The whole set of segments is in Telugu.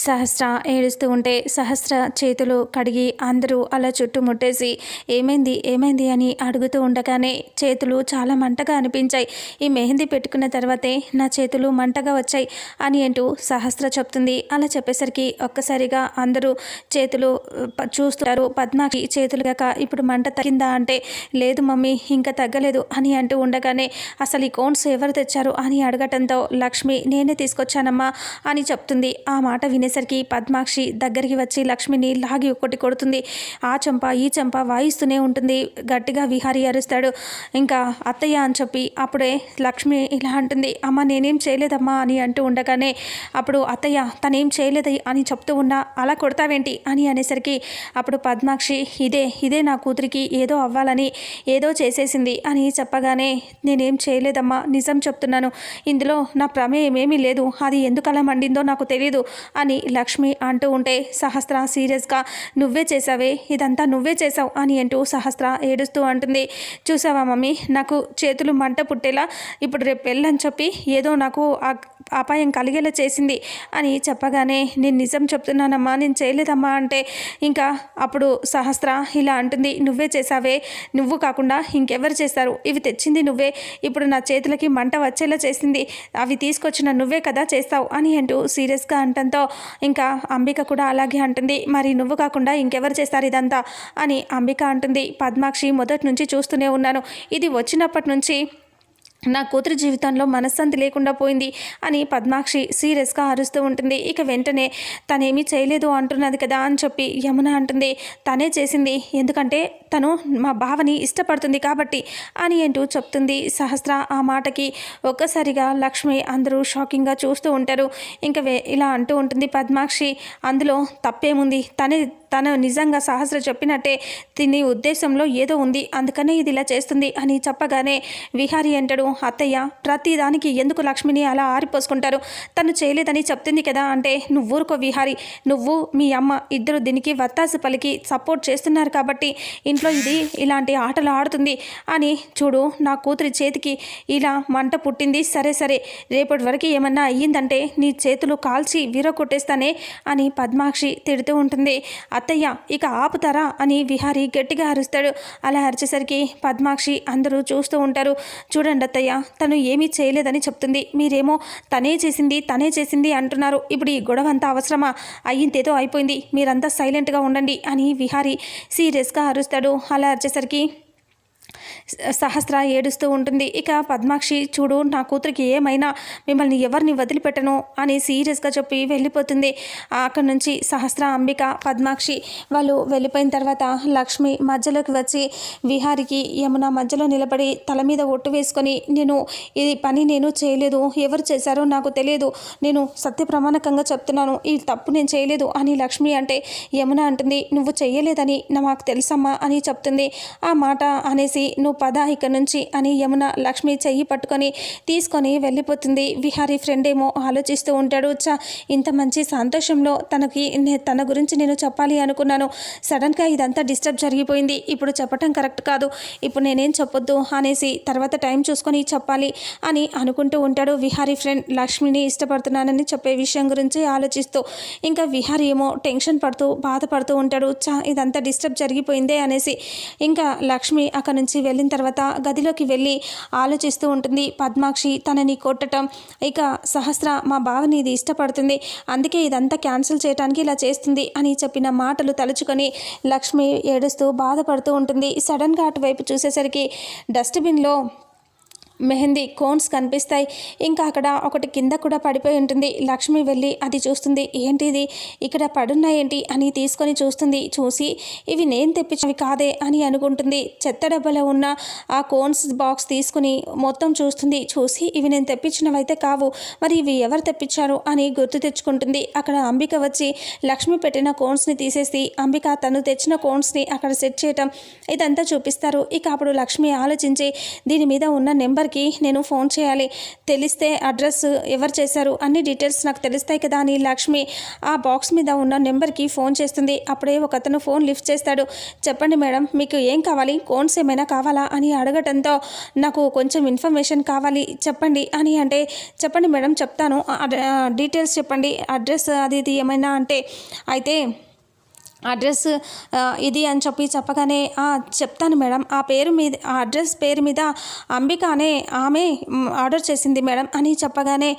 సహస్ర ఏడుస్తూ ఉంటే సహస్ర చేతులు కడిగి అందరూ అలా చుట్టుముట్టేసి ఏమైంది? ఏమైంది? అని అడుగుతూ ఉండగానే చేతులు చాలా మంటగా అనిపించాయి. ఈ మెహందీ పెట్టుకున్న తర్వాతే నా చేతులు మంటగా వచ్చాయి అని అంటూ సహస్ర చెప్తుంది. అలా చెప్పేసరికి ఒక్కసారిగా అందరూ చేతులు చూస్తారు పద్మాకి చేతులు కాక ఇప్పుడు మంట తగ్గిందా అంటే లేదు మమ్మీ ఇంకా తగ్గలేదు అని అంటూ ఉండగానే అసలు ఈ కోన్స్ ఎవరు తెచ్చారు? అని అడగటంతో లక్ష్మి నేనే తీసుకొచ్చానమ్మా అని చెప్తుంది. ఆ మాట వినేసరికి పద్మాక్షి దగ్గరికి వచ్చి లక్ష్మిని లాగి ఒకటి కొడుతుంది. ఆ చెంప ఈ చెంప వాయిస్తూనే ఉంటుంది. గట్టిగా విహారీ అరుస్తాడు. ఇంకా అత్తయ్య అని చెప్పి అప్పుడే లక్ష్మి ఇలా అంటుంది. అమ్మ నేనేం చేయలేదమ్మా అని అంటూ ఉండగానే అప్పుడు అత్తయ్య తనేం చేయలేదు అని చెప్తూ ఉన్నా అలా కొడతావేంటి? అని అనేసరికి అప్పుడు పద్మాక్షి ఇదే ఇదే నా కూతురికి ఏదో అవ్వాలని ఏదో చేసేసింది అని చెప్పగానే నేనేం చేయలేదమ్మా నిజం చెప్తున్నాను. ఇందులో నా ప్రమేయం ఏమీ లేదు. అది ఎందుకలా మండిందో నాకు తెలియదు అని లక్ష్మి అంటూ ఉంటే సహస్ర సీరియస్గా నువ్వే చేసావే ఇదంతా నువ్వే చేసావు అని అంటూ సహస్ర ఏడుస్తూ అంటుంది. చూసావా మమ్మీ నాకు చేతులు మంట పుట్టేలా ఇప్పుడు రేపు పెళ్ళని చెప్పి ఏదో నాకు అపాయం కలిగేలా చేసింది అని చెప్పగానే నేను నిజం చెప్తున్నానమ్మా నేను చేయలేదమ్మా అంటే ఇంకా అప్పుడు సహస్ర ఇలా అంటుంది నువ్వే చేసావే నువ్వు కాకుండా ఇంకెవరు చేస్తారు? ఇవి తెచ్చింది నువ్వే ఇప్పుడు నా చేతులకి మంట వచ్చేలా చేసింది అవి తీసుకొచ్చిన నువ్వే కదా చేస్తావు అని అంటూ సీరియస్గా అంటంతో ఇంకా అంబిక కూడా అలాగే అంటుంది మరి నువ్వు కాకుండా ఇంకెవరు చేస్తారు ఇదంతా? అని అంబిక అంటుంది పద్మాక్షి మొదటి నుంచి చూస్తూనే ఉన్నాను ఇది వచ్చినప్పటి నుంచి నా కూతురు జీవితంలో మనశ్శాంతి లేకుండా పోయింది అని పద్మాక్షి సీరియస్గా అరుస్తూ ఉంటుంది. ఇక వెంటనే తనేమీ చేయలేదు అంటున్నది కదా అని చెప్పి యమున అంటుంది. తనే చేసింది ఎందుకంటే తను మా బావని ఇష్టపడుతుంది కాబట్టి అని అంటూ చెప్తుంది సహస్ర. ఆ మాటకి ఒక్కసారిగా లక్ష్మి అందరూ షాకింగ్గా చూస్తూ ఉంటారు. ఇంకా ఇలా అంటూ ఉంటుంది పద్మాక్షి. అందులో తప్పేముంది? తనే తను నిజంగా సహస్ర చెప్పినట్టే తిని ఉద్దేశంలో ఏదో ఉంది అందుకనే ఇది ఇలా చేస్తుంది అని చెప్పగానే విహారీ అంటాడు అత్తయ్య ప్రతిదానికి ఎందుకు లక్ష్మిని అలా ఆరిపోసుకుంటారు? తను చేయలేదని చెప్తుంది కదా అంటే నువ్వు ఊరుకో విహారీ నువ్వు మీ అమ్మ ఇద్దరు దీనికి వత్తాసు పలికి సపోర్ట్ చేస్తున్నారు కాబట్టి ఇంట్లో ఇది ఇలాంటి ఆటలు ఆడుతుంది అని చూడు నా కూతురి చేతికి ఇలా మంట పుట్టింది సరే సరే రేపటి వరకు ఏమన్నా అయ్యిందంటే నీ చేతులు కాల్చి విరగొట్టేస్తానే అని పద్మాక్షి తిడుతూ ఉంటుంది. అత్తయ్య ఇక ఆపుతారా అని విహారీ గట్టిగా అరుస్తాడు. అలా అరిచేసరికి పద్మాక్షి అందరూ చూస్తూ ఉంటారు. చూడండి అత్తయ్య తను ఏమీ చేయలేదని చెప్తుంది. మీరేమో తనే చేసింది తనే చేసింది అంటున్నారు. ఇప్పుడు ఈ గొడవ అంతా అవసరమా? అయ్యిందేదో అయిపోయింది. మీరంతా సైలెంట్గా ఉండండి అని విహారీ సీరియస్గా అరుస్తాడు. అలా అరిచేసరికి సహస్ర ఏడుస్తూ ఉంటుంది. ఇక పద్మాక్షి చూడు నా కూతురికి ఏమైనా మిమ్మల్ని ఎవరిని వదిలిపెట్టను? అని సీరియస్గా చెప్పి వెళ్ళిపోతుంది. అక్కడి నుంచి సహస్ర అంబిక పద్మాక్షి వాళ్ళు వెళ్ళిపోయిన తర్వాత లక్ష్మి మధ్యలోకి వచ్చి విహారికి యమున మధ్యలో నిలబడి తల మీద ఒట్టు వేసుకొని నేను ఇది పని నేను చేయలేదు. ఎవరు చేశారో నాకు తెలియదు. నేను సత్య ప్రమాణకంగా చెప్తున్నాను. ఈ తప్పు నేను చేయలేదు అని లక్ష్మి అంటే యమున అంటుంది. నువ్వు చేయలేదని నా మాకు తెలుసమ్మా అని చెప్తుంది. ఆ మాట అనేసి నువ్వు పద ఇక నుంచి అని యమున లక్ష్మి చెయ్యి పట్టుకొని తీసుకొని వెళ్ళిపోతుంది. విహారీ ఫ్రెండ్ ఏమో ఆలోచిస్తూ ఉంటాడు. చా ఇంత మంచి సంతోషంలో తనకి తన గురించి నేను చెప్పాలి అనుకున్నాను. సడన్గా ఇదంతా డిస్టర్బ్ జరిగిపోయింది. ఇప్పుడు చెప్పటం కరెక్ట్ కాదు. ఇప్పుడు నేనేం చెప్పొద్దు అనేసి తర్వాత టైం చూసుకొని చెప్పాలి అని అనుకుంటూ ఉంటాడు విహారీ ఫ్రెండ్ లక్ష్మిని ఇష్టపడుతున్నానని చెప్పే విషయం గురించి ఆలోచిస్తూ ఇంకా విహారీ ఏమో టెన్షన్ పడుతూ బాధపడుతూ ఉంటాడు. చా ఇదంతా డిస్టర్బ్ జరిగిపోయిందే అనేసి ఇంకా లక్ష్మి అక్కడి నుంచి వెళ్ళిన తర్వాత గదిలోకి వెళ్ళి ఆలోచిస్తూ ఉంటుంది పద్మాక్షి తనని కొట్టడం ఇక సహస్ర మా బావని ఇది ఇష్టపడుతుంది. అందుకే ఇదంతా క్యాన్సిల్ చేయడానికి ఇలా చేస్తుంది అని చెప్పిన మాటలు తలుచుకొని లక్ష్మి ఏడుస్తూ బాధపడుతూ ఉంటుంది. సడన్గా అటువైపు చూసేసరికి డస్ట్బిన్లో మెహందీ కోన్స్ కనిపిస్తాయి. ఇంకా అక్కడ ఒకటి కింద కూడా పడిపోయి ఉంటుంది. లక్ష్మి వెళ్ళి అది చూస్తుంది. ఏంటిది ఇక్కడ పడున్నాయేంటి అని తీసుకొని చూస్తుంది. చూసి ఇవి నేను తెప్పించినవి కాదే అని అనుకుంటుంది. చెత్త డబ్బాలో ఉన్న ఆ కోన్స్ బాక్స్ తీసుకుని మొత్తం చూస్తుంది. చూసి ఇవి నేను తెప్పించినవైతే కావు. మరి ఇవి ఎవరు తెప్పించారు? అని గుర్తు తెచ్చుకుంటుంది. అక్కడ అంబిక వచ్చి లక్ష్మి పెట్టిన కోన్స్ని తీసేసి అంబిక తను తెచ్చిన కోన్స్ని అక్కడ సెట్ చేయటం. ఇదంతా చూపిస్తారు. ఇక అప్పుడు లక్ష్మి ఆలోచించి దీని మీద ఉన్న నెంబర్ వాళ్ళకి నేను ఫోన్ చేయాలి తెలిస్తే అడ్రస్ ఎవరు చేశారు అన్ని డీటెయిల్స్ నాకు తెలుస్తాయి కదా అని లక్ష్మి ఆ బాక్స్ మీద ఉన్న నెంబర్కి ఫోన్ చేస్తుంది. అప్పుడే ఒక అతను ఫోన్ లిఫ్ట్ చేస్తాడు. చెప్పండి మేడం మీకు ఏం కావాలి? కోన్స్ ఏమైనా కావాలా? అని అడగటంతో నాకు కొంచెం ఇన్ఫర్మేషన్ కావాలి చెప్పండి అని అంటే చెప్పండి మేడం చెప్తాను. డీటెయిల్స్ చెప్పండి. అడ్రస్ అది ఇది ఏమైనా అంటే అయితే అడ్రస్ ఇది అని చెప్పి చెప్పగానే చెప్తాను మేడం. ఆ పేరు మీద ఆ అడ్రస్ పేరు మీద అంబిక అనే ఆమె ఆర్డర్ చేసింది మేడం అని చెప్పగానే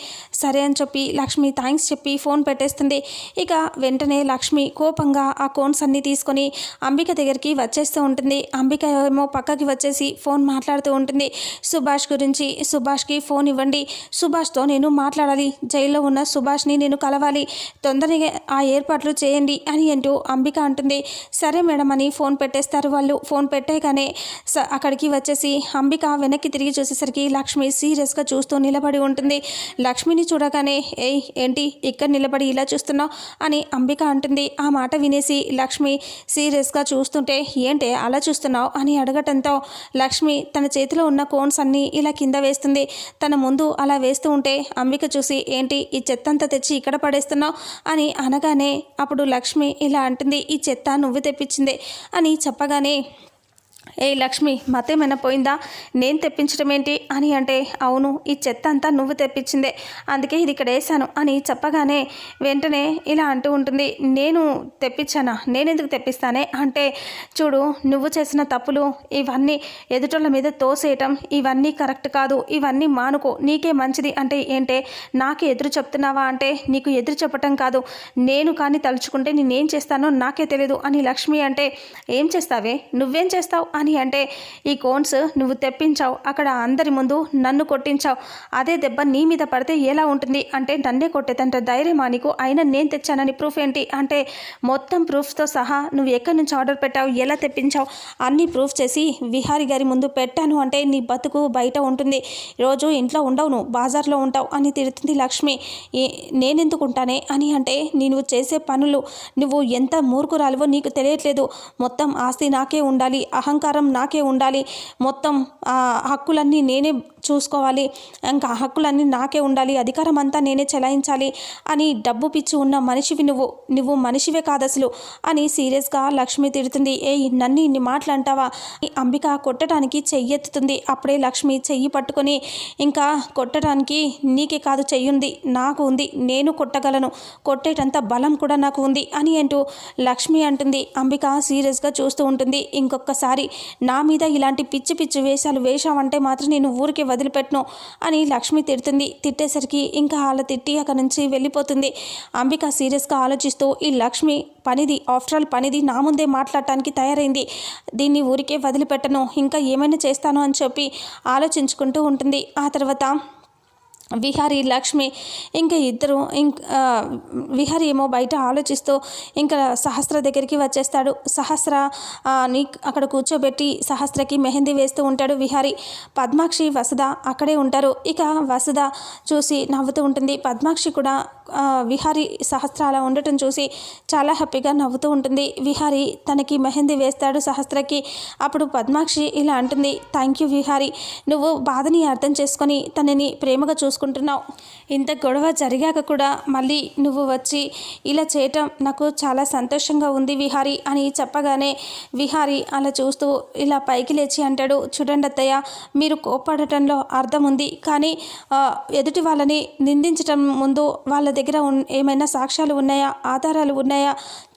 సరే అని చెప్పి లక్ష్మి థ్యాంక్స్ చెప్పి ఫోన్ పెట్టేస్తుంది. ఇక వెంటనే లక్ష్మి కోపంగా ఆ కోన్స్ అన్నీ తీసుకొని అంబిక దగ్గరికి వచ్చేస్తూ ఉంటుంది. అంబిక ఏమో పక్కకి వచ్చేసి ఫోన్ మాట్లాడుతూ ఉంటుంది. సుభాష్ గురించి సుభాష్కి ఫోన్ ఇవ్వండి. సుభాష్తో నేను మాట్లాడాలి. జైల్లో ఉన్న సుభాష్ని నేను కలవాలి. తొందరగా ఆ ఏర్పాట్లు చేయండి అని అంటూ అంబిక అంటుంది. సరే మేడం అని ఫోన్ పెట్టేస్తారు వాళ్ళు. ఫోన్ పెట్టేగానే స అక్కడికి వచ్చేసి అంబిక వెనక్కి తిరిగి చూసేసరికి లక్ష్మి సీరియస్గా చూస్తూ నిలబడి ఉంటుంది. లక్ష్మిని చూడగానే ఏయ్ ఏంటి? ఇక్కడ నిలబడి ఇలా చూస్తున్నావు? అని అంబిక అంటుంది. ఆ మాట వినేసి లక్ష్మి సీరియస్గా చూస్తుంటే ఏంటే అలా చూస్తున్నావు? అని అడగటంతో లక్ష్మి తన చేతిలో ఉన్న కోన్స్ అన్నీ ఇలా కింద వేస్తుంది. తన ముందు అలా వేస్తూ ఉంటే అంబిక చూసి ఏంటి? ఈ చెత్తంతా తెచ్చి ఇక్కడ పడేస్తున్నావు? అని అనగానే అప్పుడు లక్ష్మి ఇలా అంటుంది. ఈ చెత్త నువ్వు తెప్పించిందే అని చెప్పగానే ఏ లక్ష్మి మతేమైనా పోయిందా? నేను తెప్పించడం ఏంటి అని అంటే అవును ఈ చెత్త అంతా నువ్వు తెప్పించిందే. అందుకే ఇది ఇక్కడ వేసాను అని చెప్పగానే వెంటనే ఇలా అంటూ ఉంటుంది. నేను తెప్పించానా? నేనెందుకు తెప్పిస్తానే? అంటే చూడు నువ్వు చేసిన తప్పులు ఇవన్నీ ఎదుటోళ్ళ మీద తోసేయటం ఇవన్నీ కరెక్ట్ కాదు ఇవన్నీ మానుకో నీకే మంచిది అంటే ఏంటే నాకు ఎదురు చెప్తున్నావా అంటే నీకు ఎదురు చెప్పటం కాదు. నేను కానీ తలుచుకుంటే నేనేం చేస్తానో నాకే తెలియదు అని లక్ష్మి అంటే ఏం చేస్తావే? నువ్వేం చేస్తావు? అని అంటే ఈ కోన్స్ నువ్వు తెప్పించావు అక్కడ అందరి ముందు నన్ను కొట్టించావు. అదే దెబ్బ నీ మీద పడితే ఎలా ఉంటుంది? అంటే నన్నే కొట్టేదంట ధైర్యమా నీకు? అయినా నేను తెచ్చానని ప్రూఫ్ ఏంటి? అంటే మొత్తం ప్రూఫ్తో సహా నువ్వు ఎక్కడి నుంచి ఆర్డర్ పెట్టావు ఎలా తెప్పించావు అన్నీ ప్రూఫ్ చేసి విహారి గారి ముందు పెట్టాను అంటే నీ బతుకు బయట ఉంటుంది. రోజు ఇంట్లో ఉండవు నువ్వు బాజార్లో ఉంటావు అని తిడుతుంది లక్ష్మి. నేనెందుకుంటానే నేనెందుకు ఉంటానే? అని అంటే నేను చేసే పనులు నువ్వు ఎంత మూర్ఖురాలివో నీకు తెలియట్లేదు. మొత్తం ఆస్తి నాకే ఉండాలి. అహంకారం నాకే ఉండాలి. మొత్తం ఆ హక్కులన్నీ నేనే చూసుకోవాలి. ఇంకా హక్కులన్నీ నాకే ఉండాలి. అధికారం అంతా నేనే చెలాయించాలి అని డబ్బు పిచ్చి ఉన్న మనిషివి నువ్వు నువ్వు మనిషివే కాదు అసలు అని సీరియస్గా లక్ష్మి తిడుతుంది. ఏ నన్ను ఇన్ని మాటలు అంటావా? ఈ అంబిక కొట్టడానికి చెయ్యెత్తుతుంది అప్పుడే లక్ష్మి చెయ్యి పట్టుకొని ఇంకా కొట్టడానికి నీకే కాదు చెయ్యుంది నాకు ఉంది నేను కొట్టగలను. కొట్టేటంత బలం కూడా నాకు ఉంది అని అంటూ లక్ష్మి అంటుంది. అంబిక సీరియస్గా చూస్తూ ఉంటుంది. ఇంకొకసారి నా మీద ఇలాంటి పిచ్చి పిచ్చి వేషాలు వేశావంటే మాత్రం నేను ఊరికే వదిలిపెట్టను అని లక్ష్మి తిడుతుంది. తిట్టేసరికి ఇంకా అలా తిట్టి అక్కడి నుంచి వెళ్ళిపోతుంది. అంబిక సీరియస్గా ఆలోచిస్తూ ఈ లక్ష్మి పనిది ఆఫ్టర్ ఆల్ పనిది నా ముందే మాట్లాడటానికి తయారైంది. దీన్ని ఊరికే వదిలిపెట్టను. ఇంకా ఏమైనా చేస్తాను అని చెప్పి ఆలోచించుకుంటూ ఉంటుంది. ఆ తర్వాత విహారి లక్ష్మి ఇంకా ఇద్దరు ఇంక విహారి ఏమో బయట ఆలోచిస్తూ ఇంకా సహస్ర దగ్గరికి వచ్చేస్తాడు. సహస్ర నీ అక్కడ కూర్చోబెట్టి సహస్రకి మెహందీ వేస్తూ ఉంటాడు విహారి. పద్మాక్షి వసుధ అక్కడే ఉంటారు. ఇక వసుధ చూసి నవ్వుతూ ఉంటుంది. పద్మాక్షి కూడా విహారి సహస్ర అలా ఉండటం చూసి చాలా హ్యాపీగా నవ్వుతూ ఉంటుంది. విహారి తనకి మెహందీ వేస్తాడు సహస్రకి. అప్పుడు పద్మాక్షి ఇలా అంటుంది థ్యాంక్ యూ విహారి. నువ్వు బాధని అర్థం చేసుకొని తనని ప్రేమగా చూసుకుంటున్నావు. ఇంత గొడవ జరిగాక కూడా మళ్ళీ నువ్వు వచ్చి ఇలా చేయటం నాకు చాలా సంతోషంగా ఉంది విహారి అని చెప్పగానే విహారి అలా చూస్తూ ఇలా పైకి లేచి అంటాడు చూడండి అత్తయ్య మీరు కోపడటంలో అర్థం ఉంది. కానీ ఎదుటి వాళ్ళని నిందించటం ముందు వాళ్ళ దగ్గర ఏమైనా సాక్ష్యాలు ఉన్నాయా? ఆధారాలు ఉన్నాయా?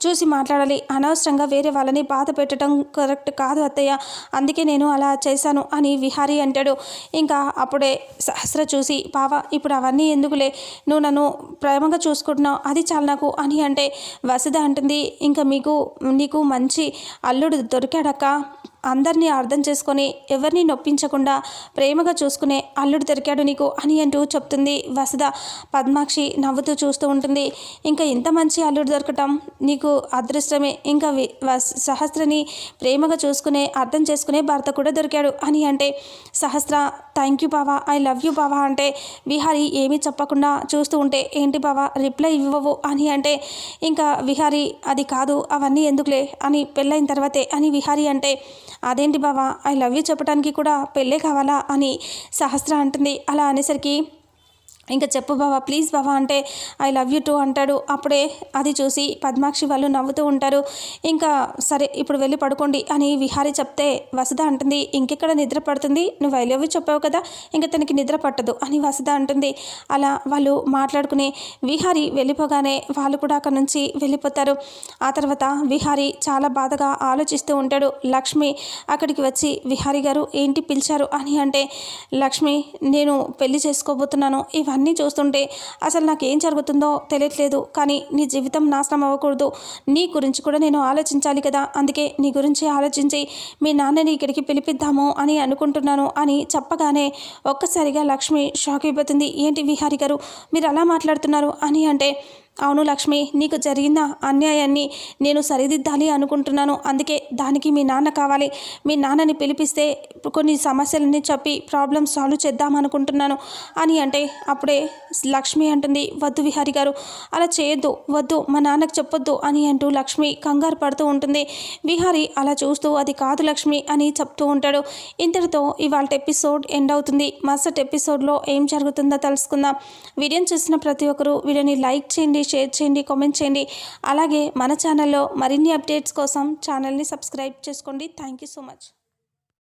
చూసి మాట్లాడాలి. అనవసరంగా వేరే వాళ్ళని బాధ పెట్టడం కరెక్ట్ కాదు అత్తయ్య. అందుకే నేను అలా చేశాను అని విహారీ అంటాడు. ఇంకా అప్పుడే సహస్ర చూసి బావ ఇప్పుడు అవన్నీ ఎందుకులే? నువ్వు నన్ను ప్రేమగా చూసుకుంటున్నావు. అది చాలు నాకు అని అంటే వసుధ అంటుంది ఇంకా మీకు నీకు మంచి అల్లుడు దొరికాడక్క? అందరినీ అర్థం చేసుకొని ఎవరిని నొప్పించకుండా ప్రేమగా చూసుకునే అల్లుడు దొరికాడు నీకు అని అంటూ చెప్తుంది వసుధ. పద్మాక్షి నవ్వుతూ చూస్తూ ఉంటుంది. ఇంకా ఇంత మంచి అల్లుడు దొరకటం నీకు అదృష్టమే. ఇంకా వి- వస్- సహస్రని ప్రేమగా చూసుకునే అర్థం చేసుకునే భర్త కూడా దొరికాడు అని అంటే సహస్ర థ్యాంక్ యూ బావా ఐ లవ్ యూ బావా అంటే విహారి ఏమీ చెప్పకుండా చూస్తూ ఉంటే ఏంటి బావా రిప్లై ఇవ్వవు అని అంటే ఇంకా విహారి అది కాదు అవన్నీ ఎందుకులే అని పెళ్ళైన తర్వాతే అని విహారి అంటే అదేంటి బావా? ఐ లవ్ యూ చెప్పడానికి కూడా పెళ్ళే కావాలా అని సహస్ర అంటుంది. అలా అనేసరికి ఇంకా చెప్పు బావా ప్లీజ్ బావా అంటే ఐ లవ్ యూ టూ అంటాడు. అప్పుడే అది చూసి పద్మాక్షి వాళ్ళు నవ్వుతూ ఉంటారు. ఇంకా సరే ఇప్పుడు వెళ్ళి పడుకోండి అని విహారి చెప్తే వసుధ అంటుంది ఇంకెక్కడ నిద్ర పడుతుంది? నువ్వు ఐ లవ్ యూ చెప్పావు కదా ఇంకా తనకి నిద్ర పట్టదు అని వసుధ అంటుంది. అలా వాళ్ళు మాట్లాడుకుని విహారి వెళ్ళిపోగానే వాళ్ళు కూడా అక్కడ నుంచి వెళ్ళిపోతారు. ఆ తర్వాత విహారి చాలా బాధగా ఆలోచిస్తూ ఉంటాడు. లక్ష్మి అక్కడికి వచ్చి విహారి గారు ఏంటి పిలిచారు అని అంటే లక్ష్మి నేను పెళ్ళి చేసుకోబోతున్నాను ఇవన్నీ చూస్తుంటే అసలు నాకు ఏం జరుగుతుందో తెలియట్లేదు. కానీ నీ జీవితం నాశనం అవ్వకూడదు. నీ గురించి కూడా నేను ఆలోచించాలి కదా. అందుకే నీ గురించి ఆలోచించి మీ నాన్నని ఇక్కడికి పిలిపిద్దాము అని అనుకుంటున్నాను అని చెప్పగానే ఒక్కసారిగా లక్ష్మి షాక్ అయిపోతుంది. ఏంటి విహారి గారు? మీరు అలా మాట్లాడుతున్నారు అని అంటే అవును లక్ష్మి నీకు జరిగిన అన్యాయాన్ని నేను సరిదిద్దాలి అనుకుంటున్నాను. అందుకే దానికి మీ నాన్న కావాలి. మీ నాన్నని పిలిపిస్తే కొన్ని సమస్యలన్నీ చెప్పి ప్రాబ్లమ్ సాల్వ్ చేద్దాం అనుకుంటున్నాను అని అంటే అప్పుడే లక్ష్మి అంటుంది వద్దు విహారి గారు అలా చేయొద్దు వద్దు మా నాన్నకు చెప్పొద్దు అని అంటూ లక్ష్మి కంగారు పడుతూ ఉంటుంది. విహారి అలా చూస్తూ అది కాదు లక్ష్మి అని చెప్తూ ఉంటాడు. ఇంతటితో ఇవాళ ఎపిసోడ్ ఎండ్ అవుతుంది. మరుసటి ఎపిసోడ్లో ఏం జరుగుతుందో తెలుసుకుందాం. వీడియోని చూసిన ప్రతి ఒక్కరూ వీడియోని లైక్ చేయండి షేర్ చేయండి కామెంట్ చేయండి. అలాగే మన ఛానల్లో మరిన్ని అప్డేట్స్ కోసం ఛానల్ని సబ్స్క్రైబ్ చేసుకోండి. Thank you so much